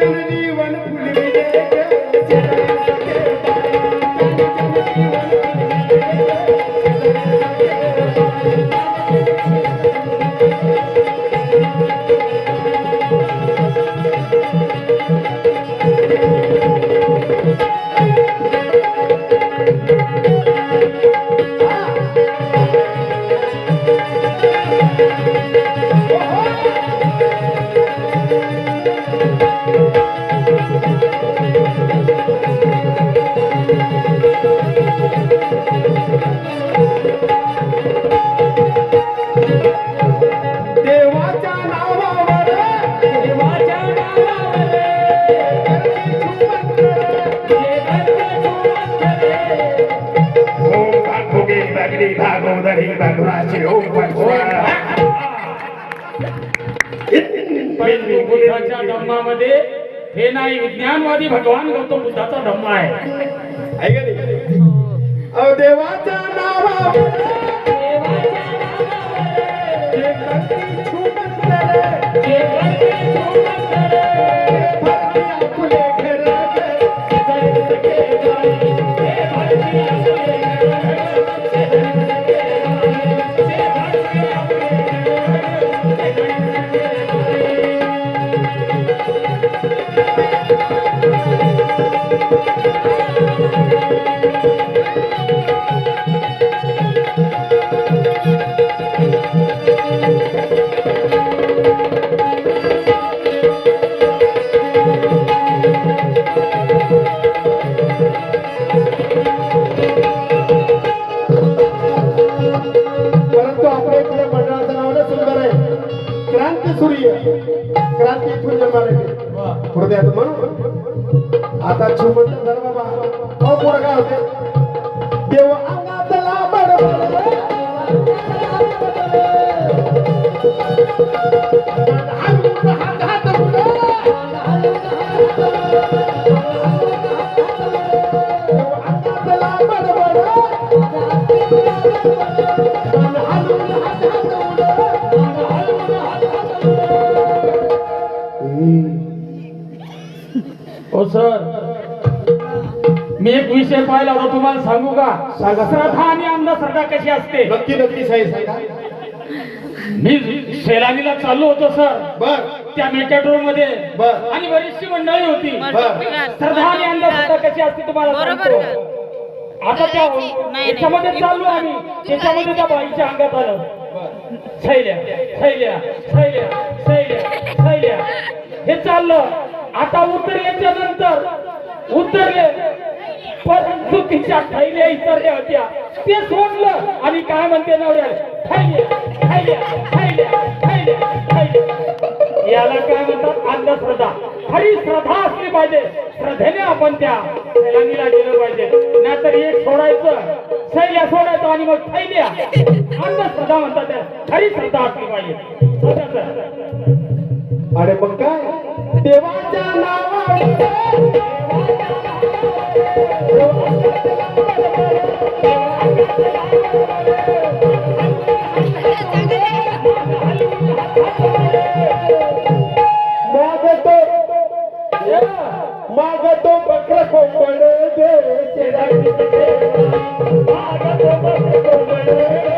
त्याने जनजीवन भागवाचे ओम परंतु बुद्धाच्या धम्मामध्ये हे नाही विज्ञानवादी भगवान गौतम बुद्धाचा धम्मा आहे. अहो देवाच्या नावावर. जे करती आता बाबा काय होते. देव अंगातला विषय पाहिला होता तुम्हाला सांगू का? सांगा. श्रद्धा आणि अंधश्रद्धा कशी असते? नक्की नक्की सांगा. मी सेलानीला चाललो होतो सर. बर. त्या मेट्रो मध्ये बर. आणि बरीचशी मंडळी होती. बर. श्रद्धा आणि अंधश्रद्धा कशी असते तुम्हाला बरोबर सांगतो. आता त्या नाही, नाही. याच्यामध्ये चाललो आम्ही. त्याच्यामध्ये त्या बाईच्या अंगात आलं. थैल्या थैल्या थैल्या थैल्या थैल्या हे चाललं. आता उतरल्याच्या नंतर उतरले. परंतु तिच्या थैल्या इतरल्या होत्या. ते सोडलं आणि काय म्हणते नवऱ्या याला काय म्हणतात? अंधश्रद्धा. खरी श्रद्धा असली पाहिजे. श्रद्धेने आपण त्या सैलानीला गेलं पाहिजे. नाहीतर एक सोडायचं सैल्या सोडायचं आणि मग थैल्या अंधश्रद्धा म्हणतात त्या. खरी श्रद्धा असली पाहिजे. अरे मग काय? देवाच्या नावा मागतो बकर कोंबड दे शेजारी मागतो बकर कोंबड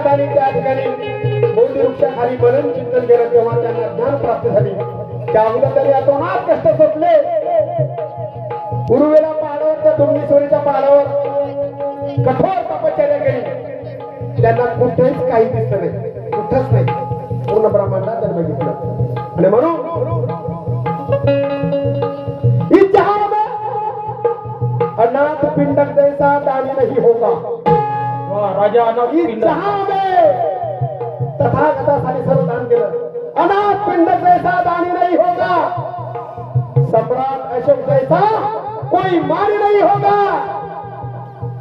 तथागताने त्या ठिकाणी बोधी वृक्षाखाली मनन चिंतन केलं तेव्हा त्यांना ज्ञान प्राप्त झाले. त्या अगोदर त्यांनी अतोनात कष्ट सोपले उर्वेला पहाडावर त्या डोंगरेश्वरीच्या पहाडावर कठोर तपश्चर्या केली. त्यांना कुठेच काही दिसलं नाही. कुठंच नाही. पूर्ण ब्रह्मांडात जन्म घेतलं. आणि म्हणून इस अनाथ पिंडक जैसा दाणी नाही होगा राजा अनाथ पिंड. तथागतासाठी सर्व दान केलं. अनाथ पिंडक जैसा दानी नहीं होगा. सम्राट अशोक जैसा कोई मानी नहीं होगा.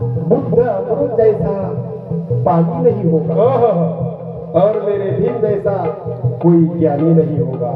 बुद्ध अमृत जैसा पानी नहीं होगा. हो हो हो. और मेरे भीम जैसा कोई ज्ञानी नहीं होगा.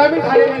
तर रिकामी झालेली